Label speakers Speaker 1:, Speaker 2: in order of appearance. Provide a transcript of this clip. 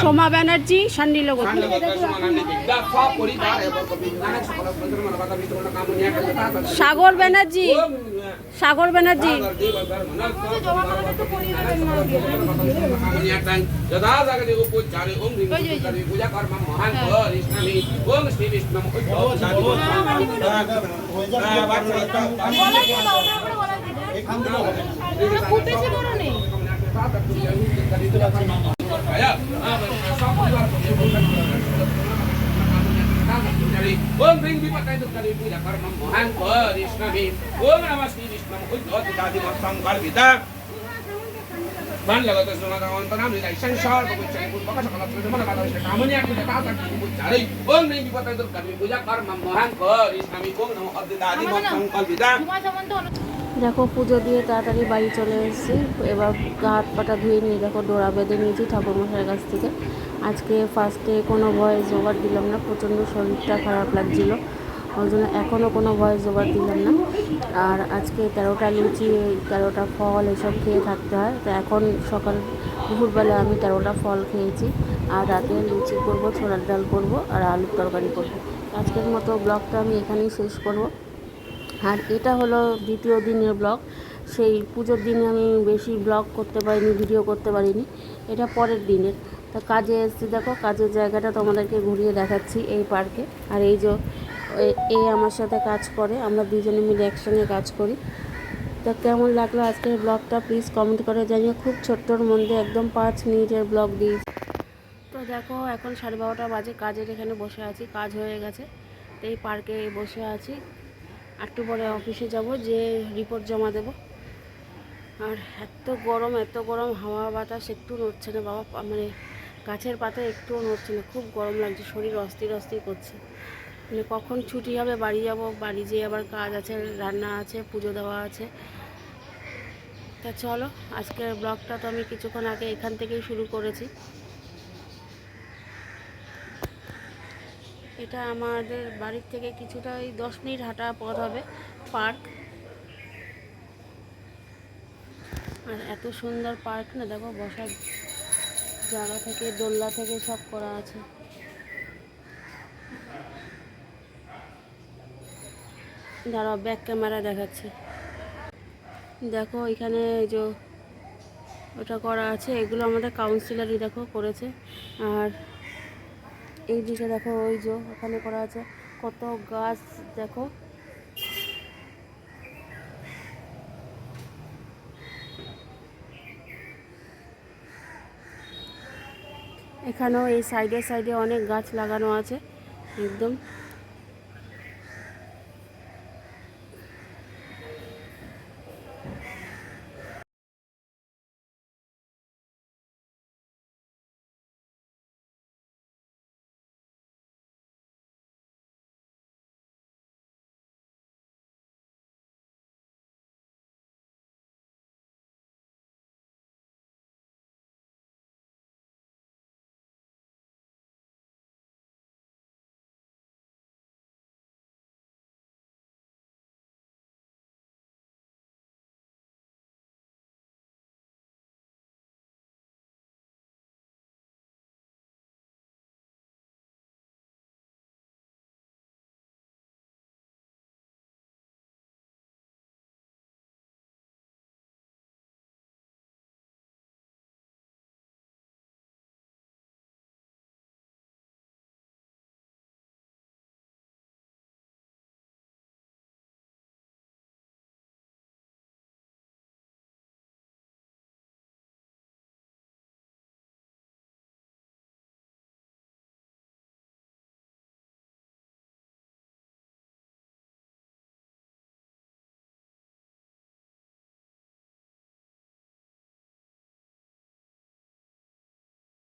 Speaker 1: সোমা ব্যানার্জি সান্ডিলগতি সাগর Banerjee Sagar Banerjee
Speaker 2: যদা Jagati উপচারে Wong ring dipatay dog kali pila karma mohan ko ris kami. Wong amas ni ris nam ud ot tadi mo sangkal bita. Ban lagat sa mga kaon tanam ni isang shar ko chay kun baka sa kalat sa mga kalat sa kamon niya kita tatak ko chay. Wong ring dipatay dog kali pila karma mohan ko ris kami kong namo od tadi mo sangkal bita.
Speaker 1: দেখো পুজো দিয়ে তাড়াতাড়ি বাড়ি চলে এসেছি। এবার হাত পাটা ধুয়ে নিয়ে দেখো ডোরা বেঁধে নিয়েছি ঠাকুরমশাইয়ের কাছ থেকে। আজকে ফার্স্টে কোনো ভয়েস জোগাড় দিলাম না, প্রচণ্ড শরীরটা খারাপ লাগছিল। ওই জন্য এখনও কোনো ভয়েস জোগাড় দিলাম না। আর আজকে তেরোটা লুচি, তেরোটা ফল এসব খেয়ে থাকতে হয়। তো এখন সকাল, দুপুরবেলা আমি তেরোটা ফল খেয়েছি। আর রাতে লুচি করব, ছোলার ডাল করব আর আলুর তরকারি করব। আজকের মতো ব্লগটা আমি এখানেই শেষ করব। আর এটা হলো দ্বিতীয় দিনের ব্লগ। সেই পুজোর দিনে আমি বেশি ব্লগ করতে পারিনি, ভিডিও করতে পারিনি। এটা পরের দিনের। তা কাজে এসেছি দেখো, কাজের জায়গাটা তোমাদেরকে ঘুরিয়ে দেখাচ্ছি এই পার্কে। আর এই যে, এ- আমার সাথে কাজ করে, আমরা দুজনে মিলে একসঙ্গে কাজ করি। তা কেমন লাগল আজকের ব্লগটা? প্লিজ কমেন্ট করে জানিয়ে খুব ছোট্টর মধ্যে একদম পাঁচ মিনিটের ব্লগ দিয়েছি। তো দেখো, এখন সাড়ে বারোটা বাজে। কাজের এখানে বসে আছি। কাজ হয়ে গেছে। তো এই পার্কে বসে আছি। একটু পরে অফিসে যাব, যে রিপোর্ট জমা দেব। আর এত গরম এত গরম, হাওয়া বাতাস একটু নড়ছে না বাবা মানে গাছের পাতা একটুও নড়ছে না, খুব গরম লাগছে, শরীর অস্থির অস্থির করছে। মানে কখন ছুটি হবে, বাড়ি যাব, বাড়ি যেয়ে আবার কাজ আছে, রান্না আছে, পুজো দেওয়া আছে। তা চলো, আজকের ব্লগটা তো আমি কিছুক্ষণ আগে এখান থেকেই শুরু করেছি। এটা আমাদের বাড়ির থেকে কিছুটা ওই দশ মিনিট হাঁটা পথ হবে, পার্ক। আর এত সুন্দর পার্ক না, দেখো বসার জায়গা থেকে, দোলনা থেকে সব করা আছে। দাঁড়াও ব্যাক ক্যামেরা দেখাচ্ছি। দেখো এখানে যে ওটা করা আছে, এগুলো আমাদের কাউন্সিলারই দেখো করেছে। আর এই দিকে দেখো, ওই যে ওখানে করা আছে। কত গাছ, দেখো। এখানেও এই সাইডে সাইডে অনেক গাছ লাগানো আছে, একদম।